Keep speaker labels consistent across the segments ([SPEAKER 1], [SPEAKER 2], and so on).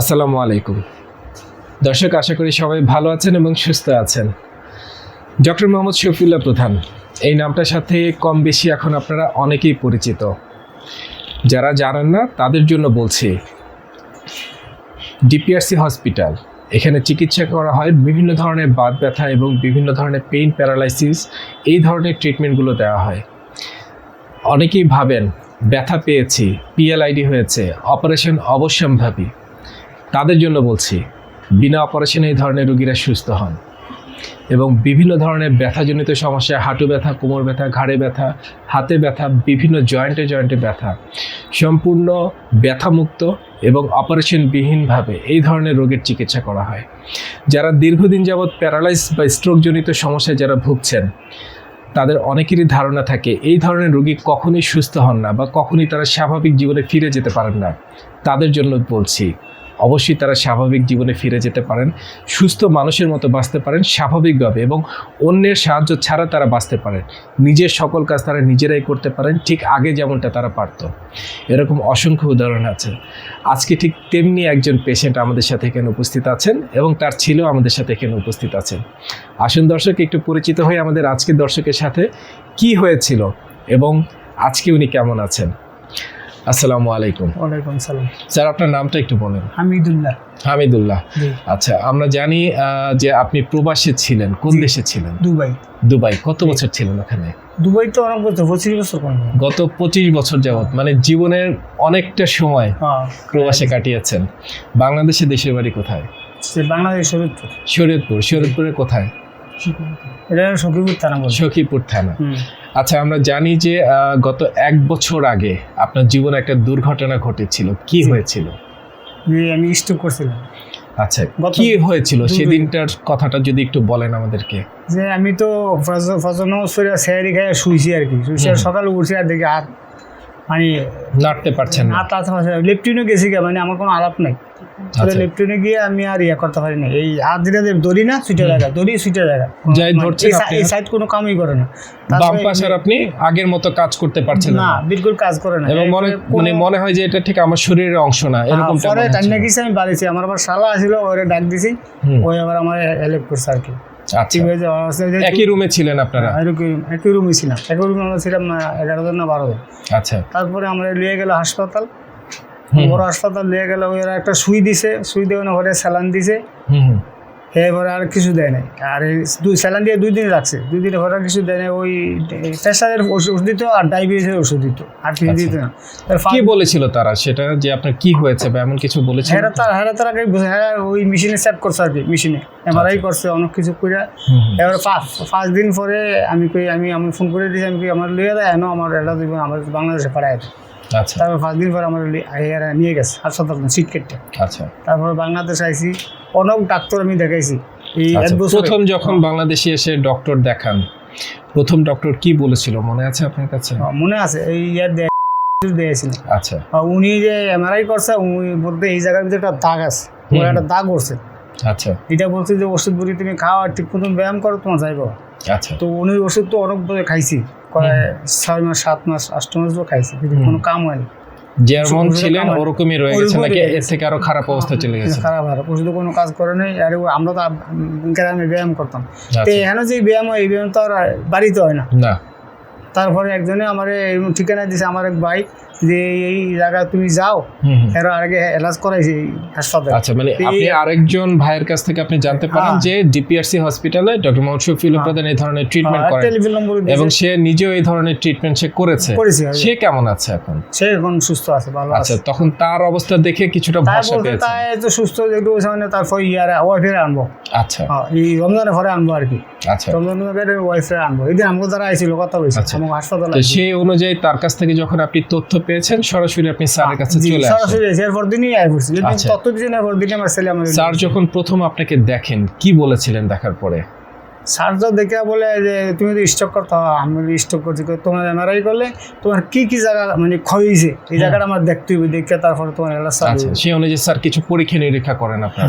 [SPEAKER 1] আসসালামু আলাইকুম। দর্শক, আশা করি সবাই ভালো আছেন এবং সুস্থ আছেন। ডক্টর মোহাম্মদ শফিউল্লাহ প্রধান, এই নামটার সাথে কম বেশি এখন আপনারা অনেকেই পরিচিত। যারা জানেন না, তাদের জন্য বলছি, ডিপিআরসি হসপিটাল, এখানে চিকিৎসা করা হয় বিভিন্ন ধরনের বাত ব্যথা এবং বিভিন্ন ধরনের পেইন প্যারালাইসিস, এই ধরনের ট্রিটমেন্টগুলো দেওয়া হয়। অনেকেই ভাবেন, ব্যথা পেয়েছি, পিএলআইডি হয়েছে, অপারেশন অবশ্যম্ভাবী। তাদের জন্য বলছি, বিনা অপারেশনে এই ধরনের রোগীরা সুস্থ হন। এবং বিভিন্ন ধরনের ব্যথাজনিত সমস্যা, হাঁটু ব্যথা, কোমর ব্যথা, ঘাড়ে ব্যথা, হাতে ব্যথা, বিভিন্ন জয়েন্টে জয়েন্টে ব্যথা, সম্পূর্ণ ব্যথামুক্ত এবং অপারেশনবিহীনভাবে এই ধরনের রোগের চিকিৎসা করা হয়। যারা দীর্ঘদিন যাবৎ প্যারালাইজ বা স্ট্রোকজনিত সমস্যায় যারা ভুগছেন, তাদের অনেকেরই ধারণা থাকে, এই ধরনের রোগী কখনোই সুস্থ হন না বা কখনোই তারা স্বাভাবিক জীবনে ফিরে যেতে পারেন না। তাদের জন্য বলছি অবশ্যই তারা স্বাভাবিক জীবনে ফিরে যেতে পারেন, সুস্থ মানুষের মতো বাঁচতে পারেন স্বাভাবিকভাবে এবং অন্যের সাহায্য ছাড়া তারা বাঁচতে পারেন। নিজের সকল কাজ তারা নিজেরাই করতে পারেন, ঠিক আগে যেমনটা তারা পারত। এরকম অসংখ্য উদাহরণ আছে। আজকে ঠিক তেমনি একজন পেশেন্ট আমাদের সাথে এখানে উপস্থিত আছেন এবং তার ছেলেও আমাদের সাথে এখানে উপস্থিত আছেন। আসুন দর্শক, একটু পরিচিত হয়ে আমাদের আজকের দর্শকের সাথে কি হয়েছিল এবং আজকে উনি কেমন আছেন। আসসালামু আলাইকুম।
[SPEAKER 2] ওয়ালাইকুম সালাম।
[SPEAKER 1] স্যার আপনার নামটা একটু বলেন।
[SPEAKER 2] হামিদুল্লাহ।
[SPEAKER 1] হামিদুল্লাহ। আচ্ছা আমরা জানি যে আপনি প্রবাসে ছিলেন। কোন দেশে ছিলেন?
[SPEAKER 2] দুবাই।
[SPEAKER 1] দুবাই। কত বছর ছিলেন ওখানে?
[SPEAKER 2] দুবাই তো অনেক বছর পঁচিশ বছর
[SPEAKER 1] গত পঁচিশ বছর যাবত মানে জীবনের অনেকটা সময়
[SPEAKER 2] হ্যাঁ।
[SPEAKER 1] প্রবাসে কাটিয়েছেন। বাংলাদেশে দেশের বাড়ি কোথায়?
[SPEAKER 2] বাংলাদেশ শরীরপুর
[SPEAKER 1] শরীয়তপুর। শরীয়তপুরের কোথায়?
[SPEAKER 2] এটা সখীপুর থানা
[SPEAKER 1] সখীপুর থানা। আচ্ছা আমরা জানি যে গত এক বছর আগে আপনার জীবনে একটা দুর্ঘটনা ঘটেছিল। কি হয়েছিল?
[SPEAKER 2] আমি স্টক করছিলাম।
[SPEAKER 1] আচ্ছা কি হয়েছিল? সেদিনটার কথাটা যদি একটু বলেন আমাদেরকে।
[SPEAKER 2] যে আমি তো ফজর ফজর স্যারি খাই শুইছি আর কি। শুইছি সকালে উঠছি আর দেখি হাত মানে
[SPEAKER 1] নাড়তে পারছেন না।
[SPEAKER 2] হাত হাত লেফটিনে গেছি গা মানে আমার কোনো আলাপ নাই।
[SPEAKER 1] আচ্ছা।
[SPEAKER 2] লেফটিনে গিয়ে আমি আর ইয়ে করতে পারি না এই হাত দিলে দড়ি না সুইটা জায়গা দড়ি সুইটা জায়গা।
[SPEAKER 1] যাই
[SPEAKER 2] মানে
[SPEAKER 1] ধরছেন
[SPEAKER 2] এই সাইড কোনো কামই করে না।
[SPEAKER 1] বাম
[SPEAKER 2] তারপরে
[SPEAKER 1] পাশ আর আপনি আগের মতো কাজ করতে পারছেন
[SPEAKER 2] না।
[SPEAKER 1] না
[SPEAKER 2] বিলকুল কাজ করে না।
[SPEAKER 1] এবং মনে মানে মনে হয় যে এটা ঠিক আমার শরীরের অংশ না এরকম
[SPEAKER 2] হ্যাঁ, পরে টান্না গেছি আমি বাড়িছি আমার আবার শালা আসিল ওরে ডাক দিছি ওই আবার আমার হেল্প করছে আর কি।
[SPEAKER 1] আচ্ছা
[SPEAKER 2] যে-
[SPEAKER 1] একই রুমে ছিলেন আপনারা?
[SPEAKER 2] একই রুমে ছিলাম। একই রুমে আমরা ছিলাম না এগারো জন না বারো জন
[SPEAKER 1] আচ্ছা।
[SPEAKER 2] তারপরে আমরা নিয়ে গেল হাসপাতাল। বড় হাসপাতাল নিয়ে গেল ওরা একটা সুই দিছে সুই দিয়ে ঘরে স্যালান দিছে। এরপরে আর কিছু দেয় নাই। আর এই দুই স্যালান দিয়ে দুই দিন রাখছে। দুই দিন পরে আর কিছু দেয় নাই ওই প্রেশারের ওষুধ দিত আর ডায়াবেটিসের ওষুধ দিত। আর কিছু
[SPEAKER 1] আচ্ছা।
[SPEAKER 2] দিত না। তার
[SPEAKER 1] কি বলেছিল তারা সেটা যে আপনার কি হয়েছে বা এমন কিছু বলেছে
[SPEAKER 2] হ্যাঁ তার হেরা তার আগে হ্যাঁ ওই মেশিনে সেট করছে আর কি মেশিনে। এমআরআই করছে অনেক কিছু করে। এবার পাঁচ পাঁচ দিন পরে আমি কই আমি আমি ফোন করে দিয়েছি আমি কই আমার লিয়ে দেয় এনো আমার এটা দিব আমার বাংলাদেশে পাঠায়
[SPEAKER 1] আচ্ছা
[SPEAKER 2] তারপর পাঁচ দিন পরে আমার এরা নিয়ে গেছে হাসপাতাল সিট কেটে
[SPEAKER 1] আচ্ছা।
[SPEAKER 2] তারপরে বাংলাদেশ আইসি অনেক ডাক্তার আমি দেখাইছি। এই
[SPEAKER 1] আচ্ছা প্রথম যখন বাংলাদেশে এসে ডক্টর দেখান প্রথম ডক্টর কি বলেছিল মনে আছে আপনার কাছে?
[SPEAKER 2] মনে আছে এই ইয়ার দেয় দিয়েছিল
[SPEAKER 1] আচ্ছা।
[SPEAKER 2] উনি যে এমআরআই করছে উনি বলতে এই জায়গার ভিতরে একটা দাগ আছে। ওর একটা দাগ করছে।
[SPEAKER 1] আচ্ছা।
[SPEAKER 2] এটা বলছে যে ওষুধ বুড়ি তুমি খাও আর ঠিক মতন ব্যায়াম করো তোমার যাইবো।
[SPEAKER 1] আচ্ছা।
[SPEAKER 2] তো উনি ওষুধ তো অনেক খাইছি। ছয় মাস সাত মাস আষ্ট মাস খাইছে কিন্তু কোনো কাম হয়নি
[SPEAKER 1] যেমন ছিলেন ওরকমই রয়ে গেছে নাকি? এর থেকে আরও খারাপ অবস্থা চলে গেছে।
[SPEAKER 2] খারাপ আর ওষুধ কোনো কাজ করে নাই আর আমরা তো গ্রামে ব্যায়াম করতাম। তো
[SPEAKER 1] আচ্ছা
[SPEAKER 2] এখানে যে ব্যায়াম হয় এই ব্যায়াম তো আর বাড়িতে হয় না। তারপরে একজনে আমার ঠিকানা দিছে আমার এক ভাই। যে এই জায়গায় তুমি যাও। এর আগে এলাজ করাইছে হাসপাতালে।
[SPEAKER 1] আচ্ছা মানে আপনি আরেকজন ভাইয়ের কাছ থেকে আপনি জানতে পারেন
[SPEAKER 2] হ্যাঁ।
[SPEAKER 1] যে ডিপিআরসি হসপিটালে ডক্টর মোহাম্মদ শফিউল
[SPEAKER 2] হ্যাঁ।
[SPEAKER 1] প্রধান এই ধরনের ট্রিটমেন্ট করেন
[SPEAKER 2] টেলিফোন নম্বর
[SPEAKER 1] এবং সে নিজেও এই ধরনের ট্রিটমেন্ট সে করেছে।
[SPEAKER 2] করেছি
[SPEAKER 1] সে কেমন আছে এখন?
[SPEAKER 2] সে এখন সুস্থ আছে ভালো আছে
[SPEAKER 1] আচ্ছা
[SPEAKER 2] আছে।
[SPEAKER 1] তখন তার অবস্থা দেখে কিছুটা ভরসা পেয়েছে
[SPEAKER 2] তাই তো সুস্থ একটু সামনে তারপর ইয়ারে ওয়াইফের আনব।
[SPEAKER 1] আচ্ছা।
[SPEAKER 2] হ্যাঁ, এই রমজানের পরে আনব আর কি।
[SPEAKER 1] আচ্ছা।
[SPEAKER 2] রমজানের ওয়াইফের আনব। এই দিন আমাকে দ্বারা আইছিল কথা বলছে
[SPEAKER 1] আচ্ছা।
[SPEAKER 2] আমাকে হাসপাতালে
[SPEAKER 1] সেই অনুযায়ী তার কাছ থেকে যখন আপনি তথ্য পেয়েছেন সরাসরি আপনি স্যারের কাছে চলে আসেন।
[SPEAKER 2] সরাসরি এসে এরপর দিনই আই পড়ছি
[SPEAKER 1] আচ্ছা।
[SPEAKER 2] এরপর আমার ছেলে আমার
[SPEAKER 1] স্যার যখন প্রথম আপনাকে দেখেন কি বলেছিলেন দেখার পরে?
[SPEAKER 2] স্যার তো দেখে বলে যে তুমি তো স্টক করতে আমি স্টক করছি। তোমার এমআরআই করলে তোমার কি কি জায়গা মানে ক্ষয় হয়েছে এই জায়গাটা আমার দেখতে হবে দেখে তারপরে তোমার এলাকা
[SPEAKER 1] আচ্ছা সেই অনুযায়ী স্যার কিছু পরীক্ষা নিরীক্ষা করেন আপনার।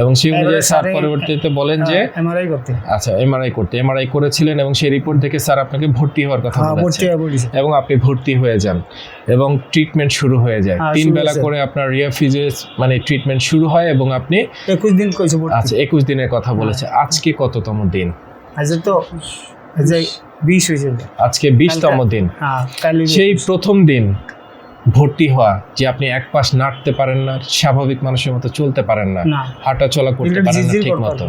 [SPEAKER 1] এবং সেই অনুযায়ী স্যার পরবর্তীতে বলেন যে
[SPEAKER 2] এমআরআই করতে।
[SPEAKER 1] আচ্ছা এমআরআই করতে। এমআরআই করেছিলেন এবং সেই রিপোর্ট দেখে স্যার আপনাকে ভর্তি হওয়ার কথা
[SPEAKER 2] হ্যাঁ ভর্তি হয়ে
[SPEAKER 1] এবং আপনি ভর্তি হয়ে যান এবং ট্রিটমেন্ট শুরু হয়ে যায়।
[SPEAKER 2] হ্যাঁ,
[SPEAKER 1] তিন বেলা করে আপনার রিয়াফিজেস মানে ট্রিটমেন্ট শুরু হয় এবং আপনি
[SPEAKER 2] একুশ দিন কইছে
[SPEAKER 1] আচ্ছা একুশ দিনের কথা বলেছে।
[SPEAKER 2] হ্যাঁ।
[SPEAKER 1] আজকে কততম দিন?
[SPEAKER 2] আজ তো যে বিশ হয়েছে
[SPEAKER 1] আজকে বিশতম দিন।
[SPEAKER 2] হ্যাঁ
[SPEAKER 1] সেই প্রথম দিন ভর্তি হওয়া যে আপনি এক পাশ নাড়তে পারেন না স্বাভাবিক মানুষের মতো চলতে পারেন না হাঁটা চলা করতে পারেন না ঠিক মতো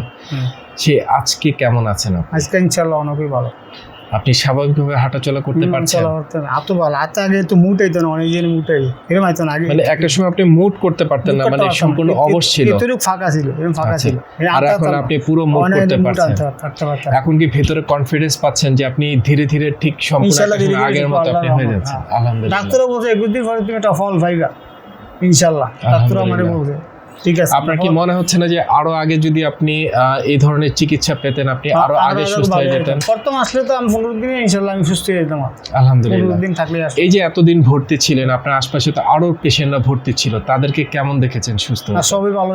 [SPEAKER 1] সে আজকে কেমন আছেন না
[SPEAKER 2] আজকে ইনশাল্লাহ অনেকই ভালো।
[SPEAKER 1] আপনি স্বাভাবিকভাবে হাঁটা চলা করতে পারছেন
[SPEAKER 2] এত ভালো এত আগে তো মুটাইতো না অনেক জন মুটাই এরকম আইতো আগে
[SPEAKER 1] মানে একটা সময় আপনি মুড করতে পারতেন না মানে সম্পূর্ণ অবশ ছিল।
[SPEAKER 2] এতটুকু ফাঁকা ছিল এরকম ফাঁকা
[SPEAKER 1] আচ্ছা।
[SPEAKER 2] ছিল।
[SPEAKER 1] আর এখন আপনি পুরো
[SPEAKER 2] অনেক
[SPEAKER 1] করতে পারছেন।
[SPEAKER 2] পার-
[SPEAKER 1] এখন কি ভেতরে কনফিডেন্স পাচ্ছেন যে আপনি ধীরে ধীরে ঠিক সম্পূর্ণ আগের মতো আপনি হয়ে যাচ্ছেন। আলহামদুলিল্লাহ।
[SPEAKER 2] ডাক্তারও বলছে একুশ দিন পরে তুমি একটা ফল পাইবা। ইনশাল্লাহ ডাক্তারও আমার। বলছে। ঠিক আছে।
[SPEAKER 1] আপনার কি মনে হচ্ছে না যে আরও আগে যদি আপনি এই ধরনের চিকিৎসা পেতেন আপনি আরও আগে সুস্থ হয়ে যেতেন?
[SPEAKER 2] প্রথম আসলে তো আমি পনেরো দিনে ইনশাল্লাহ আমি সুস্থ হয়ে যেতাম।
[SPEAKER 1] আলহামদুলিল্লাহ।
[SPEAKER 2] দিন থাকলে
[SPEAKER 1] এই যে এতদিন ভর্তি ছিলেন আপনার আশপাশে তো আরও পেশেন্টরা ভর্তি ছিল তাদেরকে কেমন দেখেছেন সুস্থ
[SPEAKER 2] সবই ভালো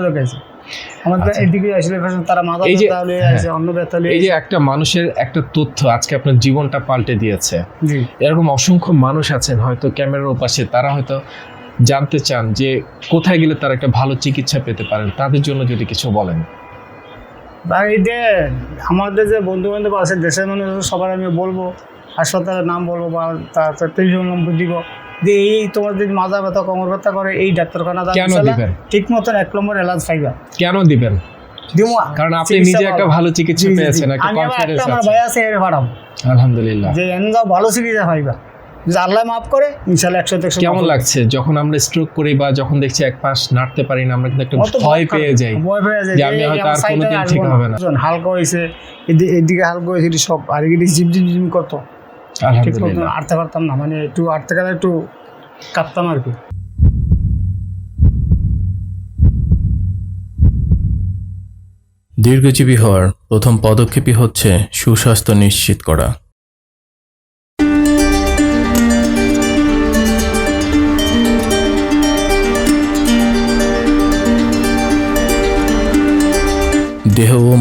[SPEAKER 2] আমাদের
[SPEAKER 1] আচ্ছা।
[SPEAKER 2] এদিকে আসলে তারা মাথা
[SPEAKER 1] এই যে-
[SPEAKER 2] ব্যথা হলে
[SPEAKER 1] হ্যাঁ।
[SPEAKER 2] অন্য ব্যথা হলে
[SPEAKER 1] এই যে একটা মানুষের একটা তথ্য আজকে আপনার জীবনটা পাল্টে দিয়েছে। এরকম অসংখ্য মানুষ আছেন হয়তো ক্যামেরার ওপাশে তারা হয়তো জানতে চান যে কোথায় গেলে তারা একটা ভালো চিকিৎসা পেতে পারেন তাদের জন্য যদি কিছু বলেন।
[SPEAKER 2] আমাদের যে বন্ধু বান্ধব আছে দেশের মানুষ সবার আমি বলব হাসপাতালের নাম বলব বা তার টেলিফোন নম্বর দিব। যে এই তোমার যদি মাজা ব্যথা কোমর ব্যথা করে এই ডাক্তারখানা
[SPEAKER 1] কেন দিবেন?
[SPEAKER 2] ঠিক মতন এক নম্বর এলাজ পাইবা।
[SPEAKER 1] কেন দিবেন? কারণ আপনি নিজে একটা ভালো চিকিৎসা। পেয়েছেন একটা কনফিডেন্স
[SPEAKER 2] একটা আমার ভাই আছে এর
[SPEAKER 1] আলহামদুলিল্লাহ।
[SPEAKER 2] যে ভালো চিকিৎসা পাইবা। যদি আল্লাহ মাফ করে ইনশাল্লাহ একশো একশো
[SPEAKER 1] কেমন লাগছে? যখন আমরা স্ট্রোক করি বা যখন দেখছি এক পাশ নাড়তে পারি না আমরা কিন্তু একটা ভয় পেয়ে যাই
[SPEAKER 2] ভয় পেয়ে যায়
[SPEAKER 1] যে আমি হয়তো আর কোনোদিন ঠিক হবে না।
[SPEAKER 2] হালকা হয়েছে এদিকে হালকা হয়েছে এটি সব আর এদিকে জিম জিম জিম করতো
[SPEAKER 1] আলহামদুলিল্লাহ।
[SPEAKER 2] আটতে পারতাম না মানে একটু আটতে গেলে একটু কাঁপতাম আর কি।
[SPEAKER 3] দীর্ঘজীবী হওয়ার প্রথম পদক্ষেপই হচ্ছে সুস্বাস্থ্য নিশ্চিত করা।